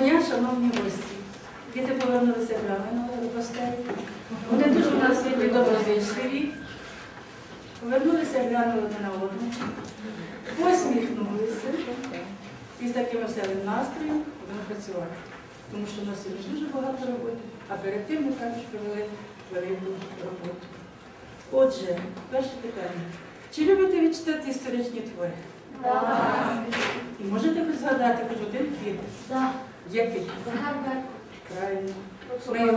дня, шановні гості. Діти повернулися грамотно до гостей. Вони дуже у нас сьогодні доброзичливі. Повернулися, глянули одне на одну, посміхнулися і з таким веселим настроєм будемо працювати. Тому що у нас сьогодні дуже багато роботи, а перед тим ми також провели велику роботу. Отже, перше питання. Чи любите ви читати історичні твори? І можете згадати хоч один твір? Да. Який? Загадка. Правильно. Ми його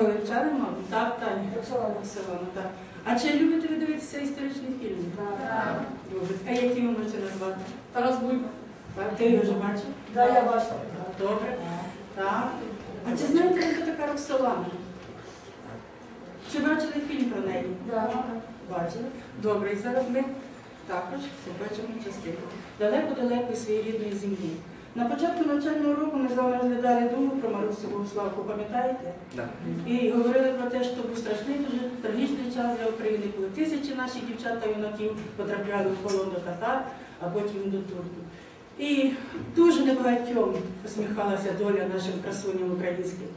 мабуть? Так, Таня. Роксолана. Так. А чи любите ви дивитися історичні фільми? Любите. А які ви можете назвати? Тарас Бульба. Так, ти його вже бачив? Да, я бачила. Добре. Так. А чи знаєте, хто така Роксолана? Чи бачили фільм про неї? Да. Бачили. Добре, і зараз ми також побачимо частинку. Далеко-далеко своєї рідної землі. На початку навчального року ми з вами розглядали думу про Марусю Богославку, пам'ятаєте? Да. І говорили про те, що був страшний, дуже трагічний час для України, коли тисячі наших дівчат та юнаків потрапляли в полон до татар, а потім до турків. І дуже небагатьом посміхалася доля нашим красуням українським.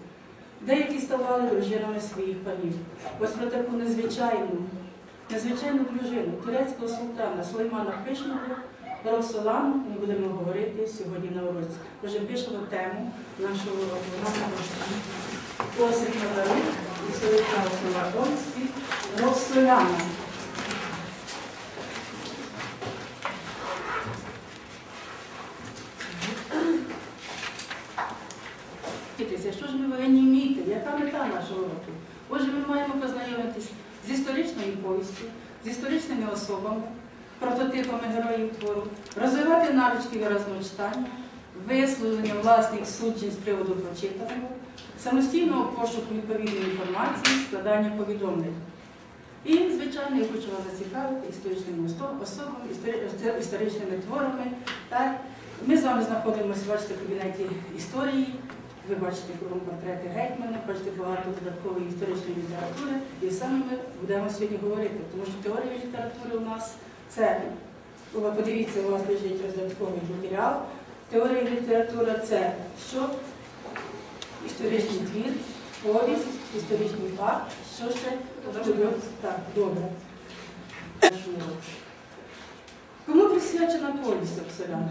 Деякі ставали дружинами своїх панів. Ось про таку незвичайну, незвичайну дружину турецького султана Сулеймана Пишного, Роксолану ми будемо говорити сьогодні на уроці. Отже, пишемо тему нашого уроку. Осип Назарук і Сулейман Солодонський Роксоляна. Дивіться, Що ж ми повинні вміти? Яка мета нашого року? Отже, ми маємо познайомитись з історичною повістю, з історичними особами, прототипами героїв твору, розвивати навички виразного читання, висловлення власних суджень з приводу прочитаного, самостійного пошуку відповідної інформації, складання повідомлень. І, звичайно, я хочу вас зацікавити історичними особами, історичними, творами. Так? Ми з вами знаходимося, бачите, в кабінеті історії. Ви бачите кругом портрети гетьмана, бачите багато додаткової історичної літератури, і саме ми будемо сьогодні говорити, тому що теорія літератури у нас це, ви подивіться, у вас лежить роздатковий матеріал. Теорія літератури це що? Історичний твір, повість, історичний факт, що ще? Так, добре. Кому присвячена повість Оксоляна?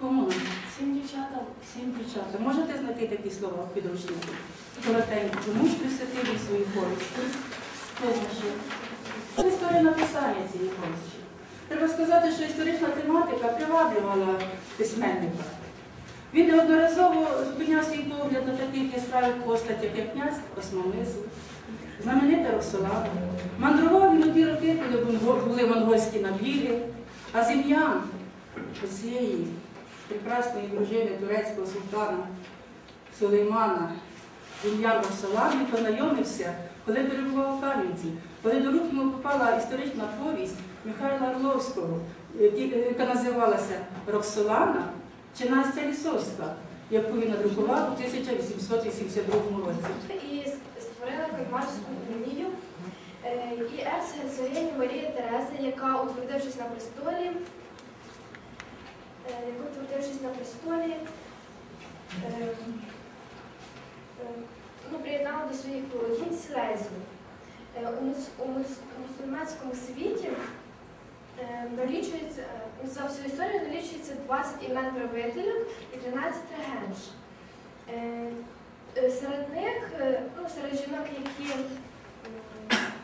Кому? Всім дівчатам. Всім дівчата. Можете знайти такі слова в підручнику? Коротенько. Чому ж присвятили свою повісті? Хто знайшов? Історія написання цієї повісті. Треба сказати, що історична тематика приваблювала письменника. Він неодноразово зупиняв свій погляд на таких яскравих постатях, як князь Космомисл, знаменита Роксолана. Мандрував він у ті роки, коли були монгольські набіги, а з ім'ям цієї прекрасної дружини турецького султана Сулеймана ім'я Роксолан, він познайомився, коли перебував у Кам'янці, коли до рук йому попала історична повість Михайла Орловського, яка називалася Роксолана чи Настя Лісовська, яку він надрукував у 1882 році. і створила кальмарську унію е, і ерцгерцогині Марії Терези, яка, утвердившись на престолі, е, яка, утвердившись на престолі, е, е, ну, приєднала до своїх володінь Силезію. Е, У, мус- у мус- у мусульманському світі е, налічується, е, за всю історію налічується 20 імен правителів і 13 регенш. Серед них, ну, серед жінок, які,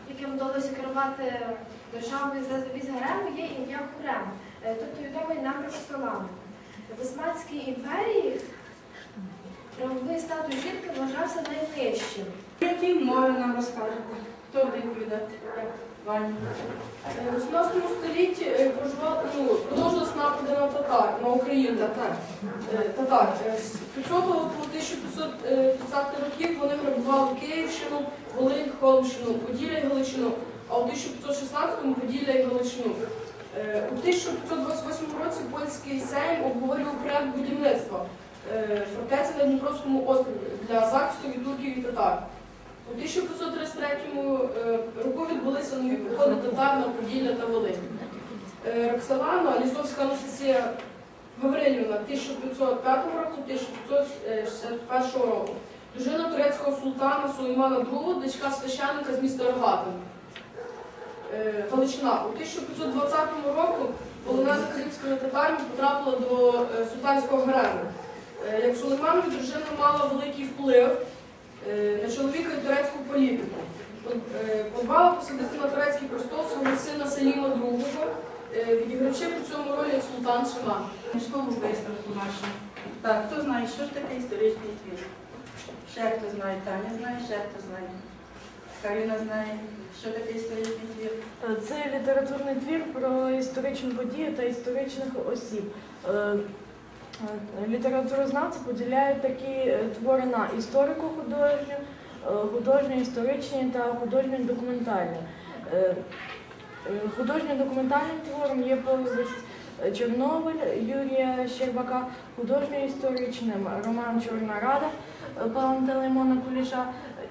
яким вдалося керувати державою з від гарему, є ім'я Хурем, тобто відомий нам Роксолана. В Османській імперії правовий статус жінки вважався найнижчим. Які мови нам розкажете? Хто буде відповідати? Е, У 18 столітті е, проживали, ну, продовжились напади на татар, на Україну. Татар. Е, Татар. Е, З 500 по 1530 років вони грабували Київщину, Волинь, Холмщину, Поділля і Галичину, а у 1516-му Поділля і Галичину. Е, У 1528 році польський сейм обговорював проект будівництва е, фортеці на Дніпровському острові для захисту від турків і татар. У 1533 е, року відбулися нові походи татар на Поділля та Волинь. Е, Роксолана, Лісовська Анастасія Гаврилівна 1505 року, 1560 21 року. Дружина турецького султана Сулеймана II, дочка священника з міста Рогатин. Е, Галичина. У 1520 року полонена кримськими татарами потрапила до султанського гарему. Як Сулейманові дружина мала великий вплив на чоловіка і турецьку політику. Е, Подбала посадити на турецький престол свого сина Селіма II, е, відігравши при цьому роль як султан Шиман. Книжкову виставку нашу. Так, хто знає, що ж таке історичний твір? Ще хто знає, Таня знає, ще хто знає. Каріна знає, що таке історичний твір. Це літературний твір про історичну подію та історичних осіб. Е, Літературознавці поділяють такі е, твори на історико-художню, е, художньо-історичні та художньо-документальні. Художньо-документальним твором є повість Чорнобиль Юрія Щербака, художньо-історичним роман Чорна Рада Пантелеймона Куліша,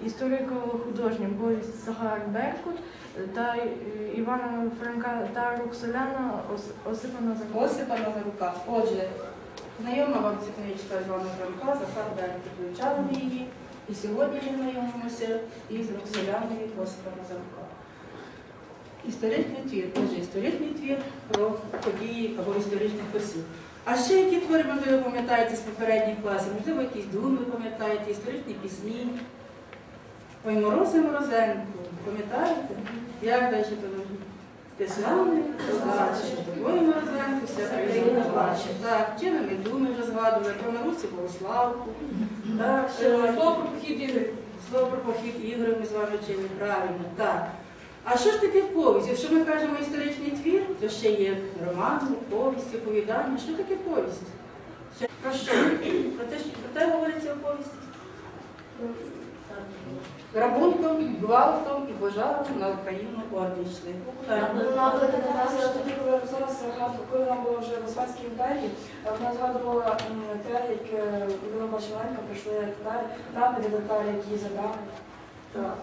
історико-художнім повість Сахар Беркут та Івана Франка та Роксоляна Ос- Осипана Закон. Осипа Назарука. Отже, знайома вам ця книжка Івана Франка, Захар ми її. І сьогодні ми знайомимося із Роксоляною Осипа Назарука. Історичний твір, отже, історичний твір про події або історичних осіб. А ще які твори, можливо, пам'ятаєте з попередніх класів, можливо, якісь думи пам'ятаєте, історичні пісні. Ой, Морози Морозенко, пам'ятаєте? Як далі продовжує? Ти славний, плаче, тобою Морозенко, вся країна плаче. Так, чинами думи вже згадували, про Марусі Богославку. Так, Е, Слово про похід ігри. Слово про похід ігри ми з вами вчили правильно. Так. А що ж таке повість? Якщо ми кажемо історичний твір, то ще є романи, повісті, оповідання. Що таке повість? Про що? Про те, що про те говориться в повісті? Грабунком, гвалтом і пожаром на Україну орди йшли. Зараз коли вона була вже в Османській імперії, вона згадувала те, як е, Людмила Бачеленка прийшли татари, напади татари, які забрали. Так.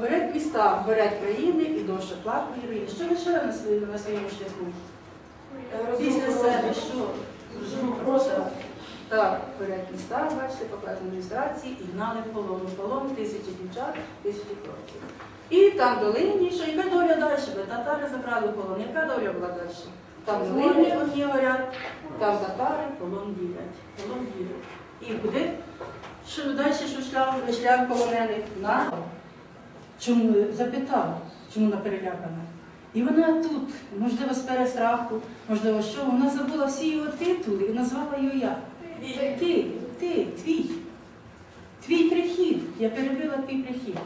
Горять міста, горять країни і довше платної руїни. Що своєму, на своєму шляху? Після себе що? Просто. Так, горять міста, бачите, показані ілюстрації, і гнали в полон. В полон тисячі дівчат, тисячі хлопців. І там долині, що яка доля далі? Бо татари забрали в полон. Яка доля була далі? Там долині одні горять, там татари полон ділять. Полон ділять. І куди? Що далі, що шлях, шлях полонених? На чому запитав, чому вона перелякана. І вона тут, можливо, з перестраху, можливо, що вона забула всі його титули і назвала його як. Ти, ти, твій. Твій прихід. Я перебила твій прихід.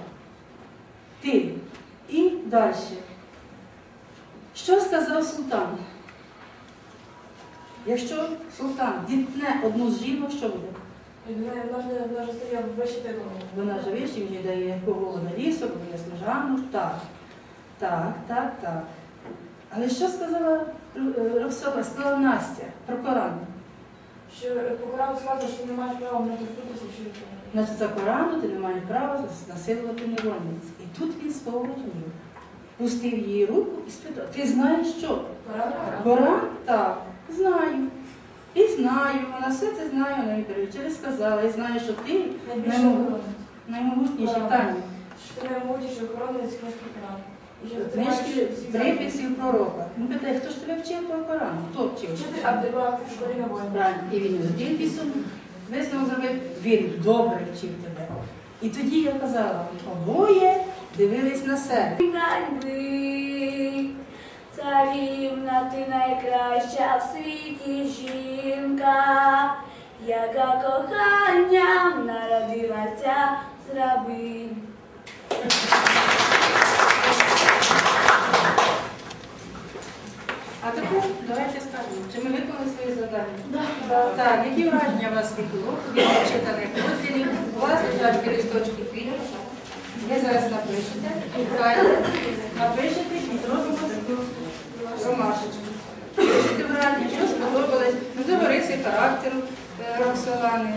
Ти. І далі. Що сказав султан? Якщо султан дітне одну з жінок, що буде? Вона вона вона. Вона живе, їм вже дає кого на лісок, буде служану. Так, так, так, так. Але що сказала е, Роксола, сказала Настя про Коран? Що е, по Корану сказано, що не маєш права мене торкнутися, ти Значить, за Корану ти не маєш права насилувати невольниць. І тут він споворотнів. Пустив її руку і спитав, ти знаєш що? Коран? Так, знаю. І знаю, вона все це знає, вона їй перевчили, сказала, і знаю, що ти наймогутніший Коран. Таня. Що ти наймогутніший охорони з книжки Книжки приписів пророка. Він питає, хто ж тебе вчив того Корану? Хто вчив? І він з приписом висновок зробив, він добре вчив тебе. І тоді я казала, обоє дивились на себе. Ганьби, царівна, ти найкраща в світі жінка, яка коханням народилася з рабинь. А тепер давайте скажемо, чи ми виконали свої завдання? Так, які враження у вас від уроку, від прочитаних розділів? У вас лежать листочки квітів. Ви зараз напишете, напишете і зробимо таку ромашечку. Пишете враження, що сподобалось, можливо, риси характеру е, Роксолани,